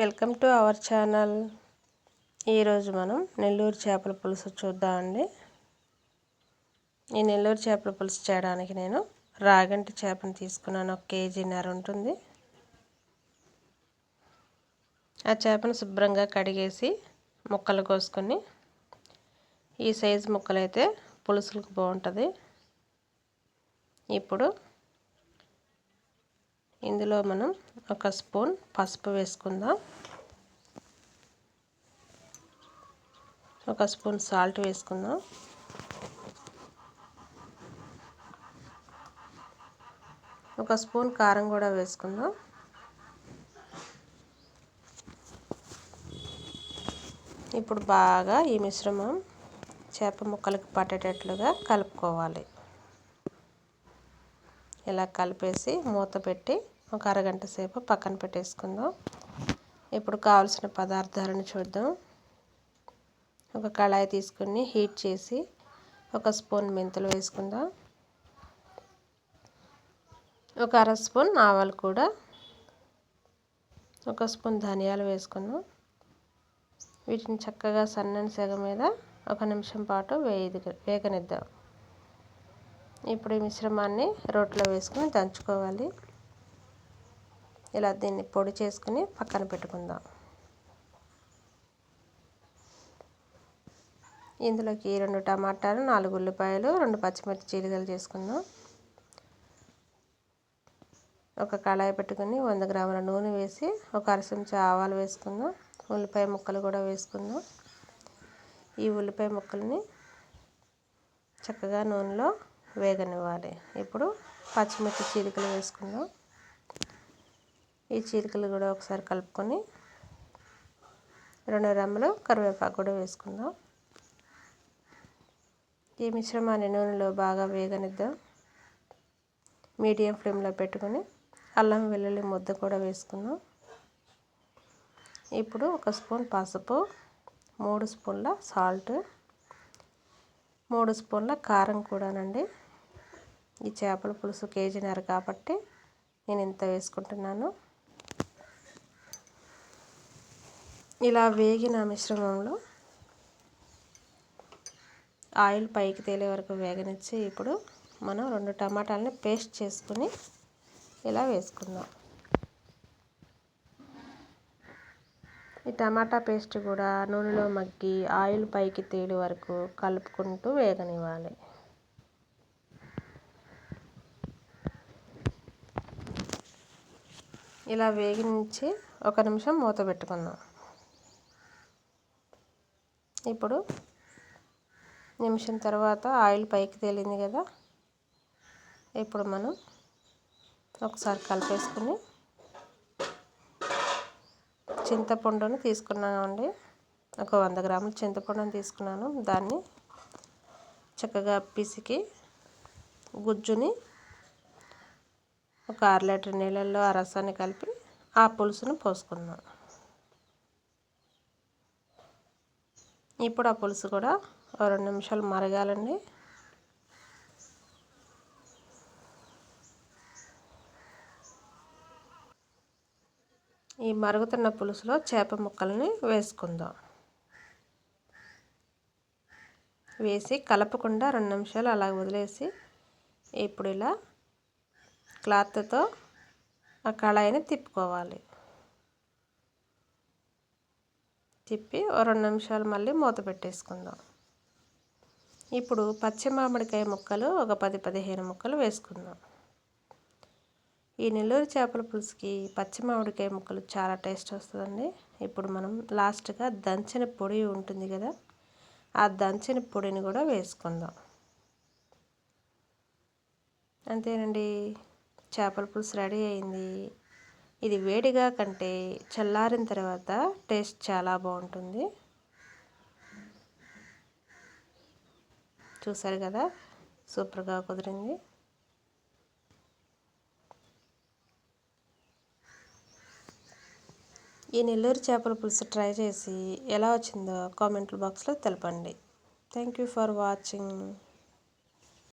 Welcome to our channel. ఈరోజు మనం నెల్లూరు చేపల పులుసు చూద్దామండి. ఈ నెల్లూరు చేపల పులుసు చేయడానికి నేను రాగంటి చేపను తీసుకున్నాను. ఒక కేజీన్నర ఉంటుంది. ఆ చేపను శుభ్రంగా కడిగేసి ముక్కలు కోసుకొని ఈ సైజు ముక్కలైతే పులుసులకు బాగుంటుంది. ఇప్పుడు ఇందులో మనం ఒక స్పూన్ పసుపు వేసుకుందాం. ఒక స్పూన్ సాల్ట్ వేసుకుందాం. ఒక స్పూన్ కారం కూడా వేసుకుందాం. ఇప్పుడు బాగా ఈ మిశ్రమం చేప ముక్కలకు పట్టేటట్లుగా కలుపుకోవాలి. ఇలా కలిపేసి మూత పెట్టి ఒక అరగంట సేపు పక్కన పెట్టేసుకుందాం. ఇప్పుడు కావాల్సిన పదార్థాలను చూద్దాం. ఒక కళాయి తీసుకుని హీట్ చేసి ఒక స్పూన్ మెంతులు వేసుకుందాం. ఒక అర స్పూన్ ఆవాలు కూడా. ఒక స్పూన్ ధనియాలు వేసుకుందాం. వీటిని చక్కగా సన్నని సెగ మీద ఒక నిమిషం పాటు వేయది వేగనిద్దాం. ఇప్పుడు ఈ మిశ్రమాన్ని రోట్లో వేసుకుని దంచుకోవాలి. ఇలా దీన్ని పొడి చేసుకుని పక్కన పెట్టుకుందాం. ఇందులోకి రెండు టమాటాలు నాలుగు ఉల్లిపాయలు రెండు పచ్చిమిర్చి చీలికలు చేసుకుందాం. ఒక కళాయి పెట్టుకుని వంద గ్రాముల నూనె వేసి ఒక అరసంచు ఆవాలు వేసుకుందాం. ఉల్లిపాయ ముక్కలు కూడా వేసుకుందాం. ఈ ఉల్లిపాయ ముక్కల్ని చక్కగా నూనెలో వేగనివ్వాలి. ఇప్పుడు పచ్చిమిర్చి చీలికలు వేసుకుందాం. ఈ చీలికలు కూడా ఒకసారి కలుపుకొని రెండు రెమ్మలు కరివేపాకు కూడా వేసుకుందాం. ఈ మిశ్రమాన్ని నూనెలో బాగా వేగనిద్దాం. మీడియం ఫ్లేమ్లో పెట్టుకొని అల్లం వెల్లుల్లి ముద్ద కూడా వేసుకుందాం. ఇప్పుడు ఒక స్పూన్ పసుపు మూడు స్పూన్ల సాల్ట్ మూడు స్పూన్ల కారం కూడానండి. ఈ చేపల పులుసు కేజీన్నర కాబట్టి నేను ఇంత వేసుకుంటున్నాను. ఇలా వేగిన మిశ్రమంలో ఆయిల్ పైకి తేలే వరకు వేగనిచ్చి ఇప్పుడు మనం రెండు టమాటాలని పేస్ట్ చేసుకుని ఇలా వేసుకుందాం. ఈ టమాటా పేస్ట్ కూడా నూనెలో మగ్గి ఆయిల్ పైకి తేలి వరకు కలుపుకుంటూ వేగనివ్వాలి. ఇలా వేగించి ఒక నిమిషం మూత పెట్టుకుందాం. ఇప్పుడు నిమిషం తర్వాత ఆయిల్ పైకి తేలింది కదా. ఇప్పుడు మనం ఒకసారి కలిపేసుకుని చింతపండును తీసుకున్నామండి. ఒక వంద గ్రాముల చింతపండును తీసుకున్నాను. దాన్ని చక్కగా పిసికి గుజ్జుని ఒక అర లీటర్ నీళ్ళల్లో ఆ రసాన్ని కలిపి ఆ పులుసును పోసుకున్నాను ఇప్పుడు ఆ పులుసు కూడా రెండు నిమిషాలు మరగాలండి. ఈ మరుగుతున్న పులుసులో చేప ముక్కల్ని వేసుకుందాం. వేసి కలపకుండా రెండు నిమిషాలు అలా వదిలేసి ఇప్పుడు ఇలా క్లాత్తో ఆ కళాయిని తిప్పుకోవాలి. తిప్పి రెండు నిమిషాలు మళ్ళీ మూత పెట్టేసుకుందాం. ఇప్పుడు పచ్చి మామిడికాయ ముక్కలు ఒక పది పదిహేను ముక్కలు వేసుకుందాం. ఈ నెల్లూరు చేపల పులుసుకి పచ్చి మామిడికాయ ముక్కలు చాలా టేస్ట్ వస్తుందండి. ఇప్పుడు మనం లాస్ట్గా దంచిన పొడి ఉంటుంది కదా ఆ దంచిన పొడిని కూడా వేసుకుందాం. అంతేనండి చేపల పులుసు రెడీ అయింది. ఇది వేడిగా కంటే చల్లారిన తర్వాత టేస్ట్ చాలా బాగుంటుంది. చూసారు కదా? సూపర్గా కుదిరింది. ఈ నెల్లూరు చేపల పులుసు ట్రై చేసి ఎలా వచ్చిందో కామెంట్ బాక్స్లో తెలపండి. Thank you for watching.